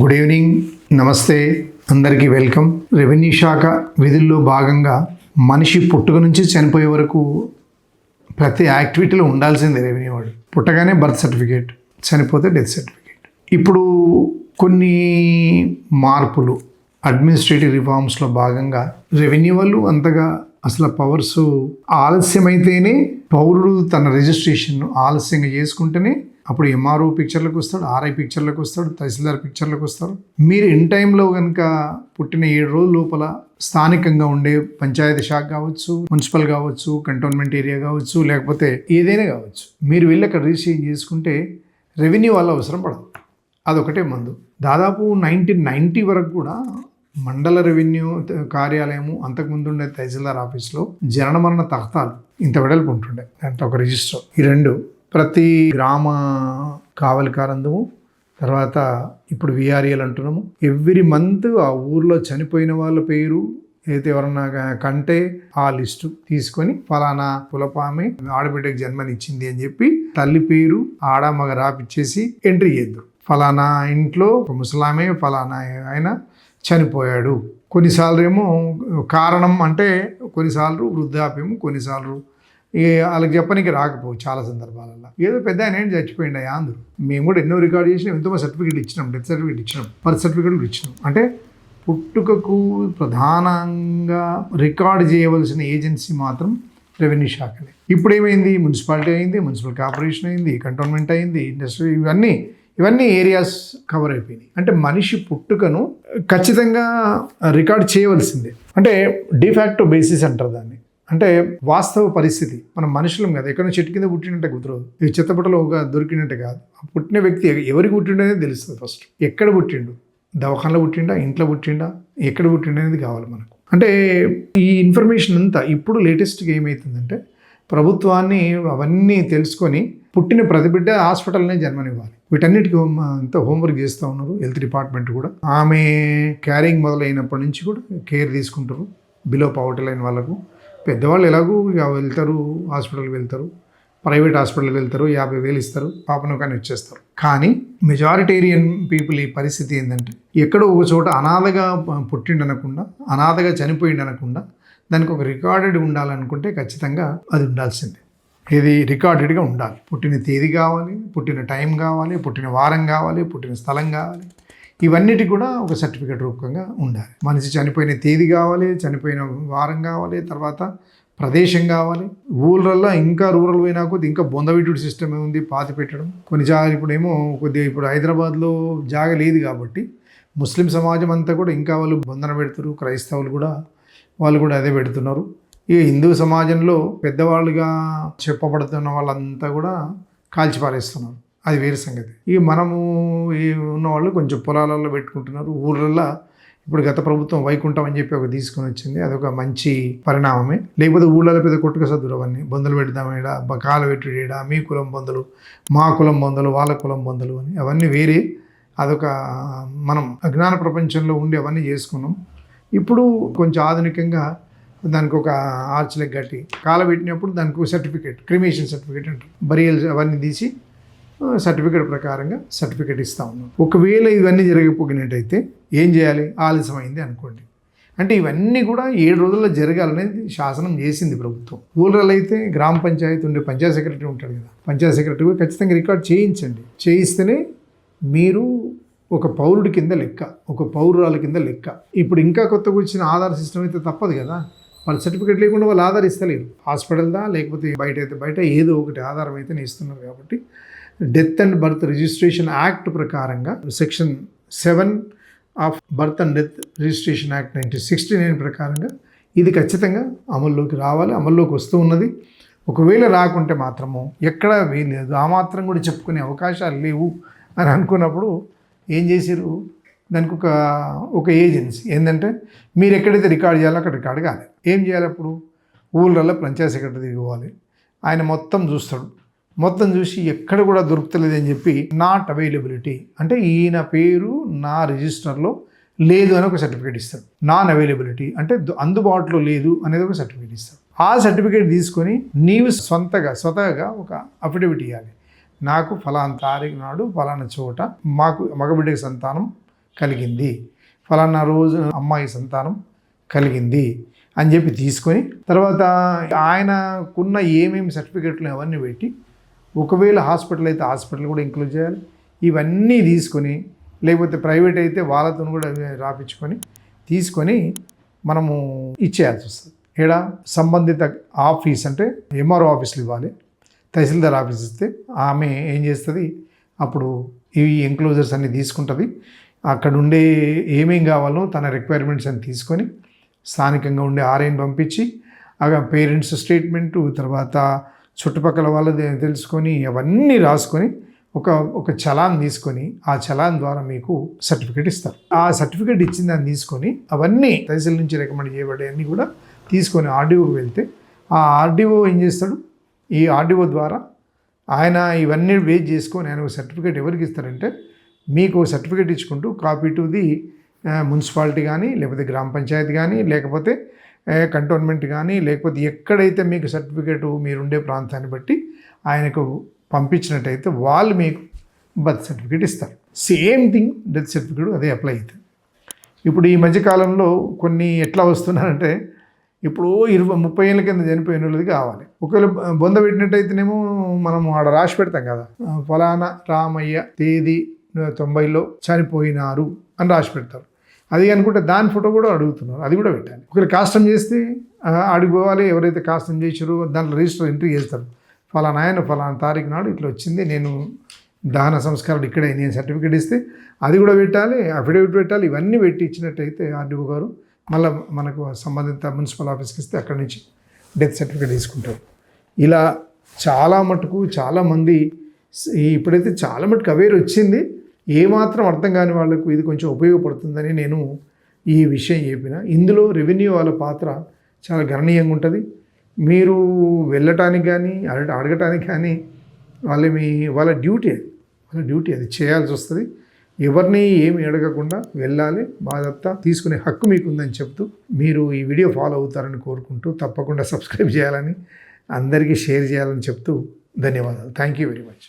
Good evening నమస్తే అందరికీ welcome. Revenue శాఖ విధుల్లో భాగంగా మనిషి పుట్టుక నుంచి చనిపోయే వరకు ప్రతి యాక్టివిటీలో ఉండాల్సిందే రెవెన్యూ వాడు. పుట్టగానే బర్త్ సర్టిఫికేట్ చనిపోతే డెత్ సర్టిఫికేట్. ఇప్పుడు కొన్ని మార్పులు అడ్మినిస్ట్రేటివ్ రిఫార్మ్స్లో భాగంగా రెవెన్యూ వాళ్ళు అంతగా అసలు పవర్స్ ఆలస్యమైతేనే పౌరుడు తన రిజిస్ట్రేషన్ ఆలస్యంగా చేసుకుంటేనే అప్పుడు ఎంఆర్ఓ పిక్చర్లకు వస్తాడు ఆర్ఐ పిక్చర్లకు వస్తాడు తహసీల్దార్ పిక్చర్లకు వస్తారు మీరు ఇన్ టైంలో కనుక పుట్టిన ఏడు రోజుల లోపల స్థానికంగా ఉండే పంచాయతీ శాఖ కావచ్చు మున్సిపల్ కావచ్చు కంటోన్మెంట్ ఏరియా కావచ్చు లేకపోతే ఏదైనా కావచ్చు మీరు వెళ్ళి అక్కడ రిజిస్ట్రేషన్ చేసుకుంటే రెవెన్యూ వల్ల అవసరం పడదు. అదొకటే మందు. దాదాపు నైన్టీన్ నైంటీ వరకు కూడా మండల రెవెన్యూ కార్యాలయము అంతకుముందు ఉండే తహసీల్దార్ ఆఫీస్లో జనన మరణ తహతాలు ఇంత వెడల్పు ఉంటుండే. అంటే ఒక రిజిస్టర్ ఈ రెండు ప్రతి గ్రామ కావలికారందము తర్వాత ఇప్పుడు విఆర్ఏలు అంటున్నాము. ఎవ్రీ మంత్ ఆ ఊర్లో చనిపోయిన వాళ్ళ పేరు అయితే ఎవరన్నా కంటే ఆ లిస్టు తీసుకొని ఫలానా కులపామె ఆడబిడ్డకి జన్మనిచ్చింది అని చెప్పి తల్లి పేరు ఆడ మగ రాపిచ్చేసి ఎంట్రీ చేద్దాం ఫలానా ఇంట్లో ముసలామే ఫలానా ఆయన చనిపోయాడు. కొన్నిసార్లు ఏమో కారణం అంటే కొన్నిసార్లు వృద్ధాప్యము కొన్నిసార్లు ఈ వాళ్ళకి చెప్పనికి రాకపోవు చాలా సందర్భాలలో ఏదో పెద్ద ఆయన ఏంటి చచ్చిపోయింది అయ్యా అందరూ. మేము కూడా ఎన్నో రికార్డ్ చేసినాం ఎంతో సర్టిఫికేట్ ఇచ్చినాం డెత్ సర్టిఫికేట్ ఇచ్చినాం బర్త్ సర్టిఫికేట్లు ఇచ్చినాం. అంటే పుట్టుకకు ప్రధానంగా రికార్డ్ చేయవలసిన ఏజెన్సీ మాత్రం రెవెన్యూ శాఖలే. ఇప్పుడు ఏమైంది? మున్సిపాలిటీ అయింది మున్సిపల్ కార్పొరేషన్ అయింది కంటోన్మెంట్ అయింది ఇండస్ట్రీ ఇవన్నీ ఇవన్నీ ఏరియాస్ కవర్ అయిపోయినాయి. అంటే మనిషి పుట్టుకను ఖచ్చితంగా రికార్డ్ చేయవలసిందే. అంటే డిఫాక్టో బేసిస్ అంటారు దాన్ని. అంటే వాస్తవ పరిస్థితి. మనం మనుషులం కదా. ఎక్కడ చెట్టు కింద పుట్టినట్టే కుదరదు. ఇది చిత్తపటలో ఒక దొరికినట్టే కాదు. ఆ పుట్టిన వ్యక్తి ఎవరికి పుట్టిండనేది తెలుస్తుంది ఫస్ట్. ఎక్కడ పుట్టిండు? దవాఖానలో పుట్టిండా? ఇంట్లో పుట్టిండా? ఎక్కడ పుట్టిండనేది కావాలి మనకు. అంటే ఈ ఇన్ఫర్మేషన్ అంతా ఇప్పుడు లేటెస్ట్గా ఏమవుతుందంటే ప్రభుత్వాన్ని అవన్నీ తెలుసుకొని పుట్టిన ప్రతి బిడ్డ హాస్పిటల్నే జన్మనివ్వాలి. వీటన్నిటికీ హోమ్ అంతా హోంవర్క్ చేస్తూ ఉన్నారు హెల్త్ డిపార్ట్మెంట్ కూడా. ఆమె క్యారింగ్ మొదలైనప్పటి నుంచి కూడా కేర్ తీసుకుంటారు. బిలో పవర్టీ లైన్ వాళ్ళకు. పెద్దవాళ్ళు ఎలాగూ ఇక వెళ్తారు హాస్పిటల్కి వెళ్తారు ప్రైవేట్ హాస్పిటల్కి వెళ్తారు యాభై వేలు ఇస్తారు పాపను కానీ వచ్చేస్తారు. కానీ మెజారిటేరియన్ పీపుల్ ఈ పరిస్థితి ఏంటంటే ఎక్కడో ఒక చోట అనాథగా పుట్టిండు అనకుండా అనాథగా చనిపోయిండు అనకుండా దానికి ఒక రికార్డెడ్ ఉండాలనుకుంటే ఖచ్చితంగా అది ఉండాల్సిందే. ఇది రికార్డెడ్గా ఉండాలి. పుట్టిన తేదీ కావాలి పుట్టిన టైం కావాలి పుట్టిన వారం కావాలి పుట్టిన స్థలం కావాలి. ఇవన్నిటి కూడా ఒక సర్టిఫికేట్ రూపంగా ఉండాలి. మనిషి చనిపోయిన తేదీ కావాలి చనిపోయిన వారం కావాలి తర్వాత ప్రదేశం కావాలి. ఊళ్ళల్లో ఇంకా రూరల్ పోయినా కొద్ది ఇంకా బొందవిటుడు సిస్టమ్ ఉంది పాతి పెట్టడం. కొన్ని జాగా ఇప్పుడేమో కొద్దిగా ఇప్పుడు హైదరాబాద్లో జాగ లేదు కాబట్టి ముస్లిం సమాజం అంతా కూడా ఇంకా వాళ్ళు బొందన పెడుతారు క్రైస్తవులు కూడా వాళ్ళు కూడా అదే పెడుతున్నారు. ఈ హిందూ సమాజంలో పెద్దవాళ్ళుగా చెప్పబడుతున్న వాళ్ళంతా కూడా కాల్చిపారేస్తున్నారు. అది వేరే సంగతి. ఇక మనము ఉన్నవాళ్ళు కొంచెం పొలాలలో పెట్టుకుంటున్నారు ఊర్లలో ఇప్పుడు గత ప్రభుత్వం వైకుంఠం అని చెప్పి ఒక తీసుకొని వచ్చింది. అదొక మంచి పరిణామమే. లేకపోతే ఊళ్ళలో పెద్ద కొట్టుక సద్దురు అవన్నీ. బొందలు పెడదామేడ కాల పెట్టుడేడా మీ కులం బొందలు మా కులం బొందలు వాళ్ళ కులం బొందలు అని. అవన్నీ వేరే. అదొక మనం అజ్ఞాన ప్రపంచంలో ఉండి అవన్నీ చేసుకున్నాం. ఇప్పుడు కొంచెం ఆధునికంగా దానికి ఒక ఆర్చ్లెక్ కట్టి కాలబెట్టినప్పుడు దానికి ఒక సర్టిఫికేట్ క్రిమేషన్ సర్టిఫికేట్ అంటారు. బరియల్స్ అవన్నీ తీసి సర్టిఫికేట్ ప్రకారంగా సర్టిఫికేట్ ఇస్తా ఉన్నాం. ఒకవేళ ఇవన్నీ జరగకపోయినట్టయితే ఏం చేయాలి? ఆలస్యమైంది అనుకోండి. అంటే ఇవన్నీ కూడా ఏడు రోజుల్లో జరగాలనేది శాసనం చేసింది ప్రభుత్వం. ఊళ్ళలో అయితే గ్రామ పంచాయతీ ఉండే పంచాయత్ సెక్రటరీ ఉంటాడు కదా. పంచాయత్ సెక్రటరీ ఖచ్చితంగా రికార్డ్ చేయించండి. చేయిస్తేనే మీరు ఒక పౌరుడి కింద లెక్క ఒక పౌరురాల కింద లెక్క. ఇప్పుడు ఇంకా కొత్తగా వచ్చిన ఆధార్ సిస్టమ్ అయితే తప్పదు కదా. వాళ్ళ సర్టిఫికేట్ లేకుండా వాళ్ళు ఆధార్ ఇస్తలేరు. హాస్పిటల్దా? లేకపోతే బయట అయితే బయట ఏదో ఒకటి ఆధారం అయితే ఇస్తున్నారు కాబట్టి death and birth registration act ప్రకారంగా section seven of birth and death registration act nineteen sixty nine ప్రకారంగా ఇది ఖచ్చితంగా అమల్లోకి రావాలి అమల్లోకి వస్తూ ఉన్నది. ఒకవేళ రాకుంటే మాత్రము ఎక్కడ వేయలేదు ఆ మాత్రం కూడా చెప్పుకునే అవకాశాలు లేవు అని అనుకున్నప్పుడు ఏం చేశారు దానికి ఒక ఒక ఏజెన్సీ ఏంటంటే మీరు ఎక్కడైతే రికార్డ్ చేయాలో అక్కడ రికార్డ్ కాదు. ఏం చేయాలి అప్పుడు? ఊళ్ళల్లో పంచాయత్ సెక్రటరీ దిగువాలి ఆయన మొత్తం చూస్తాడు. మొత్తం చూసి ఎక్కడ కూడా దొరుకుతలేదని చెప్పి నాట్ అవైలబిలిటీ అంటే ఈయన పేరు నా రిజిస్టర్లో లేదు అని ఒక సర్టిఫికేట్ ఇస్తాడు. నాన్ అవైలబిలిటీ అంటే అందుబాటులో లేదు అనేది ఒక సర్టిఫికేట్ ఇస్తాడు. ఆ సర్టిఫికేట్ తీసుకొని నీవు సొంతగా స్వతహాగా ఒక అఫిడవిట్ ఇవ్వాలి నాకు ఫలానా తారీఖు నాడు ఫలానా చోట మాకు మగబిడ్డకి సంతానం కలిగింది. ఫలానా రోజు అమ్మాయి సంతానం కలిగింది అని చెప్పి తీసుకొని తర్వాత ఆయనకున్న ఏమేమి సర్టిఫికెట్లు అవన్నీ పెట్టి ఒకవేళ హాస్పిటల్ అయితే హాస్పిటల్ కూడా ఇంక్లూడ్ చేయాలి. ఇవన్నీ తీసుకొని లేకపోతే ప్రైవేట్ అయితే వాళ్ళతో కూడా రాపించుకొని తీసుకొని మనము ఇచ్చేయాల్సి వస్తుంది. ఇక్కడ సంబంధిత ఆఫీస్ అంటే ఎంఆర్ఓ ఆఫీస్లు ఇవ్వాలి. తహసీల్దార్ ఆఫీస్ ఇస్తే ఆమె ఏం చేస్తుంది? అప్పుడు ఈ ఎంక్లోజర్స్ అన్ని తీసుకుంటుంది. అక్కడ ఉండే ఏమేం కావాలో తన రిక్వైర్మెంట్స్ అని తీసుకొని స్థానికంగా ఉండే ఆర్ఐని పంపించి అక్కడ పేరెంట్స్ స్టేట్మెంటు తర్వాత చుట్టుపక్కల వాళ్ళది తెలుసుకొని అవన్నీ రాసుకొని ఒక ఒక చలాన్ తీసుకొని ఆ చలాన్ ద్వారా మీకు సర్టిఫికేట్ ఇస్తారు. ఆ సర్టిఫికేట్ ఇచ్చిన దాన్ని తీసుకొని అవన్నీ తహసీల్ నుంచి రికమెండ్ చేయబడే అన్నీ కూడా తీసుకొని ఆర్డీఓకి వెళ్తే ఆ ఆర్డీఓ ఏం చేస్తాడు? ఈ ఆర్డీఓ ద్వారా ఆయన ఇవన్నీ వేజ్ చేసుకొని ఆయన ఒక సర్టిఫికేట్ ఎవరికి ఇస్తారంటే మీకు సర్టిఫికేట్ ఇచ్చుకుంటూ కాపీ టు ది మున్సిపాలిటీ కానీ లేకపోతే గ్రామ పంచాయతీ కానీ లేకపోతే కంటోన్మెంట్ కానీ లేకపోతే ఎక్కడైతే మీకు సర్టిఫికేట్ మీరుండే ప్రాంతాన్ని బట్టి ఆయనకు పంపించినట్టయితే వాళ్ళు మీకు బర్త్ సర్టిఫికేట్ ఇస్తారు. సేమ్ థింగ్ డెత్ సర్టిఫికేట్ అదే అప్లై అవుతుంది ఇప్పుడు ఈ మధ్యకాలంలో కొన్ని ఎట్లా వస్తున్నారంటే ఇప్పుడు ఇరవై ముప్పై ఏళ్ళ కింద చనిపోయిన వాళ్ళది కావాలి. ఒకవేళ బొంద పెట్టినట్టయితేనేమో మనం ఆడ రాసి పెడతాం కదా ఫలానా రామయ్య తేదీ తొంభైలో చనిపోయినారు అని రాసి పెడతారు. అది అనుకుంటే దాని ఫోటో కూడా అడుగుతున్నారు. అది కూడా పెట్టాలి. ఒకరు కాస్టమ్ చేస్తే అడిగిపోవాలి ఎవరైతే కాస్టమ్ చేసారో దాంట్లో రిజిస్టర్ ఎంట్రీ చేస్తారు. ఫలానా ఆయన ఫలానా తారీఖు నాడు ఇట్లా వచ్చింది. నేను దహన సంస్కారాలు ఇక్కడే నేను సర్టిఫికేట్ ఇస్తే అది కూడా పెట్టాలి అఫిడవిట్ పెట్టాలి. ఇవన్నీ పెట్టి ఇచ్చినట్టయితే ఆర్డీఓ గారు మళ్ళీ మనకు సంబంధిత మున్సిపల్ ఆఫీస్కి ఇస్తే అక్కడి నుంచి డెత్ సర్టిఫికేట్ తీసుకుంటారు. ఇలా చాలా మటుకు చాలామంది ఇప్పుడైతే చాలా మటుకు అవేర్ వచ్చింది. ఏమాత్రం అర్థం కాని వాళ్ళకు ఇది కొంచెం ఉపయోగపడుతుందని నేను ఈ విషయం చెప్పిన. ఇందులో రెవెన్యూ వాళ్ళ పాత్ర చాలా గణనీయంగా ఉంటుంది. మీరు వెళ్ళటానికి కానీ అడగ అడగటానికి కానీ వాళ్ళ మీ వాళ్ళ డ్యూటీ అది. వాళ్ళ డ్యూటీ అది. చేయాల్సి వస్తుంది. ఎవరిని ఏమి అడగకుండా వెళ్ళాలి. బాధ్యత తీసుకునే హక్కు మీకు ఉందని చెప్తూ మీరు ఈ వీడియో ఫాలో అవుతారని కోరుకుంటూ తప్పకుండా సబ్స్క్రైబ్ చేయాలని అందరికీ షేర్ చేయాలని చెప్తూ ధన్యవాదాలు. Thank you very much